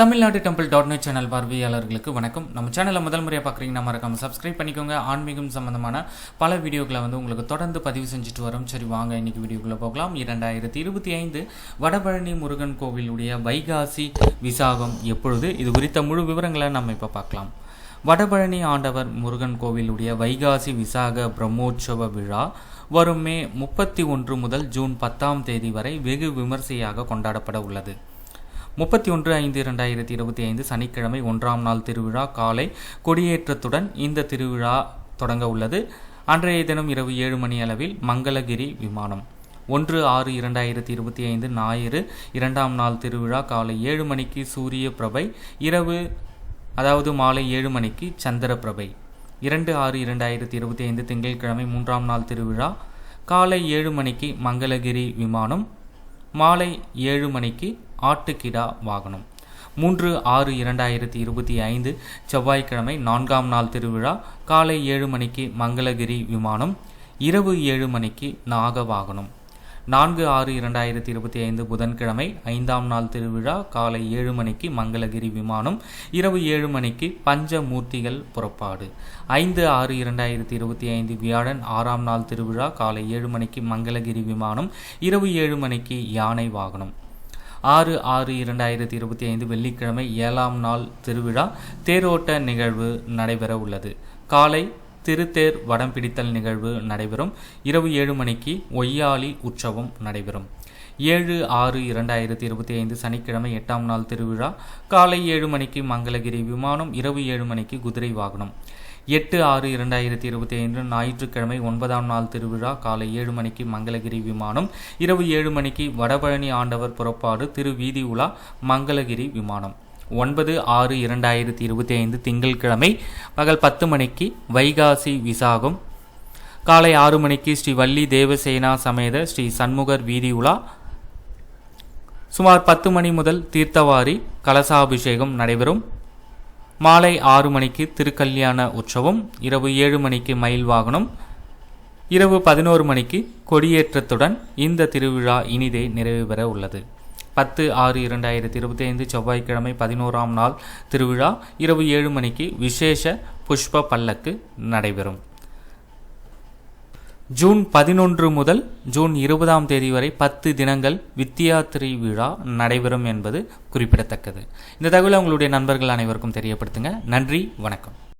Tamil Nadu temple dot new channel பார்வையாளர்களுக்கு வணக்கம். நம்ம சேனலை முதல் முறையாக பார்க்குறீங்கன்னா மறக்காம சப்ஸ்கிரைப் பண்ணிக்கோங்க. ஆன்மீகம் சம்பந்தமான பல வீடியோக்களை வந்து உங்களுக்கு தொடர்ந்து பதிவு செஞ்சுட்டு வரோம். சரி வாங்க இன்னைக்கு வீடியோக்குள்ளே போகலாம். இரண்டாயிரத்தி இருபத்தி ஐந்து வடபழனி முருகன் கோவிலுடைய வைகாசி விசாகம் எப்பொழுது? இது குறித்த முழு விவரங்களை நம்ம இப்போ பார்க்கலாம். வடபழனி ஆண்டவர் முருகன் கோவிலுடைய வைகாசி விசாக பிரம்மோற்சவ விழா வரும் மே முப்பத்தி ஒன்று முதல் ஜூன் பத்தாம் தேதி வரை வெகு விமர்சையாக கொண்டாடப்பட உள்ளது. முப்பத்தி ஒன்று ஐந்து இரண்டாயிரத்தி இருபத்தி ஐந்து சனிக்கிழமை ஒன்றாம் நாள் திருவிழா காலை கொடியேற்றத்துடன் இந்த திருவிழா தொடங்க உள்ளது. அன்றைய தினம் இரவு ஏழு மணி அளவில் மங்களகிரி விமானம். ஒன்று ஆறு இரண்டாயிரத்தி இருபத்தி ஐந்து ஞாயிறு இரண்டாம் நாள் திருவிழா காலை ஏழு மணிக்கு சூரிய பிரபை இரவு அதாவது மாலை ஏழு மணிக்கு சந்திர பிரபை. இரண்டு ஆறு இரண்டாயிரத்தி இருபத்தி ஐந்து திங்கட்கிழமை மூன்றாம் நாள் திருவிழா காலை ஏழு மணிக்கு மங்களகிரி விமானம். மாலை ஏழு மணிக்கு ஆட்டுக்கிடா வாகனம். மூன்று ஆறு இரண்டாயிரத்தி இருபத்தி ஐந்து செவ்வாய்க்கிழமை நான்காம் நாள் திருவிழா காலை ஏழு மணிக்கு மங்களகிரி விமானம் இரவு ஏழு மணிக்கு நாக வாகனம் நான்கு ஆறு இரண்டாயிரத்தி இருபத்தி ஐந்து புதன்கிழமை ஐந்தாம் நாள் திருவிழா காலை ஏழு மணிக்கு மங்களகிரி விமானம் இரவு ஏழு மணிக்கு பஞ்சமூர்த்திகள் புறப்பாடு. ஐந்து ஆறு இரண்டாயிரத்தி இருபத்தி ஐந்து வியாழன் ஆறாம் நாள் திருவிழா காலை ஏழு மணிக்கு மங்களகிரி விமானம் இரவு ஏழு மணிக்கு யானை வாகனம். ஆறு ஆறு இரண்டாயிரத்தி இருபத்தி ஐந்து வெள்ளிக்கிழமை ஏழாம் நாள் திருவிழா தேரோட்ட நிகழ்வு நடைபெற உள்ளது. காலை திருத்தேர் வடம் பிடித்தல் நிகழ்வு நடைபெறும். இரவு ஏழு மணிக்கு ஒய்யாளி உற்சவம் நடைபெறும். ஏழு ஆறு இரண்டாயிரத்தி இருபத்தி ஐந்து சனிக்கிழமை எட்டாம் நாள் திருவிழா. காலை ஏழு மணிக்கு மங்களகிரி விமானம் இரவு ஏழு மணிக்கு குதிரை வாகனம். எட்டு ஆறு இரண்டாயிரத்தி இருபத்தி ஐந்து ஞாயிற்றுக்கிழமை ஒன்பதாம் நாள் திருவிழா. காலை ஏழு மணிக்கு மங்களகிரி விமானம் இரவு ஏழு மணிக்கு வடபழனி ஆண்டவர் புறப்பாடு திரு வீதி உலா மங்களகிரி விமானம். ஒன்பது ஆறு இரண்டாயிரத்தி இருபத்தி ஐந்து திங்கட்கிழமை பகல் பத்து மணிக்கு வைகாசி விசாகம். காலை ஆறு மணிக்கு ஸ்ரீ வள்ளி தேவசேனா சமேத ஸ்ரீ சண்முகர் வீதி உலா. சுமார் பத்து மணி முதல் தீர்த்தவாரி கலசாபிஷேகம் நடைபெறும். மாலை ஆறு மணிக்கு திருக்கல்யாண உற்சவம் இரவு ஏழு மணிக்கு மயில் வாகனம் இரவு பதினோரு மணிக்கு கொடியேற்றத்துடன் இந்த திருவிழா இனிதே நிறைவு பெற உள்ளது. பத்து ஆறு இரண்டாயிரத்தி இருபத்தி ஐந்து செவ்வாய்க்கிழமை பதினோராம் நாள் திருவிழா இரவு ஏழு மணிக்கு விசேஷ புஷ்ப பல்லக்கு நடைபெறும். ஜூன் பதினொன்று முதல் ஜூன் இருபதாம் தேதி வரை பத்து தினங்கள் வித்தியாத்திரி விழா நடைபெறும் என்பது குறிப்பிடத்தக்கது. இந்த தகவலை உங்களுடைய நண்பர்கள் அனைவருக்கும் தெரியப்படுத்துங்க. நன்றி வணக்கம்.